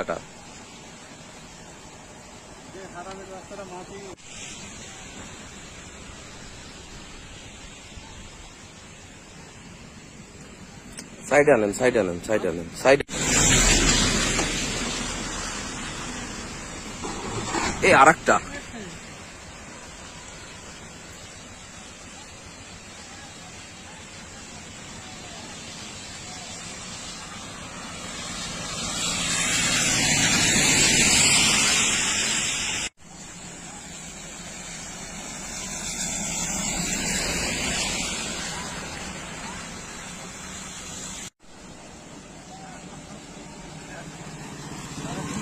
রাস্তাটা সাইড আনেন সাইড আনেন সাইড আনেন সাইড এই আর একটা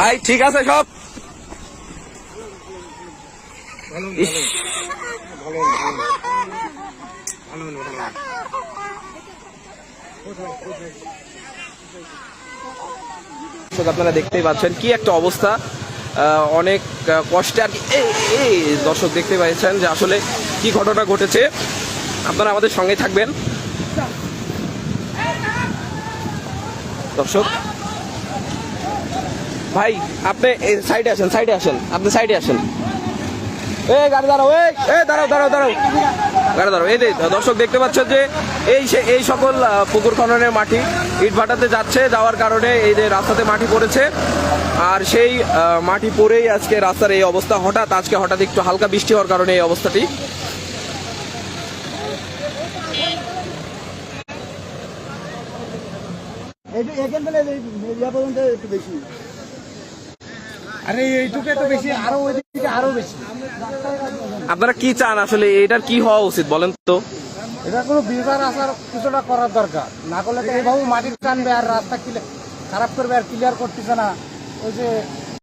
ভাই, ঠিক আছে সব? আপনারা দেখতেই পাচ্ছেন কি একটা অবস্থা। অনেক কষ্টে আর এই দর্শক দেখতে পাচ্ছেন যে আসলে কি ঘটনা ঘটেছে। আপনারা আমাদের সঙ্গে থাকবেন। দর্শক ভাই, আপনি সাইডে আসেন সাইডে আসেন, আপনি সাইডে আসেন। এই গাড়ি দাঁড়াও, এই এই দাঁড়াও দাঁড়াও দাঁড়াও। গাড়ি দাঁড়াও, এই দর্শক দেখতে পাচ্ছেন যে এই সে- এই সকল পুকুর খননের মাটি ইট ভাটাতে যাচ্ছে, যাওয়ার কারণে এই যে রাস্তাতে মাটি পড়েছে। আর সেই মাটি পড়েই আজকে রাস্তার এই অবস্থা হঠাৎ, আজকে হঠাৎ একটু হালকা বৃষ্টি হওয়ার কারণে এই অবস্থাটি। এখান থেকে একটু বেশি। আরে এইটুকু তো বেশি আরও ওইদিকে আরও বেশি। আপনারা কি চান আসলে? এটার কি হওয়া উচিত বলেন তো? এটা কোনো বিচার আসার কিছুটা করার দরকার। না করলে তো এইভাবে মাটির টানবে আর রাস্তা খারাপ করবে আর ক্লিয়ার করতেছে না। ওই যে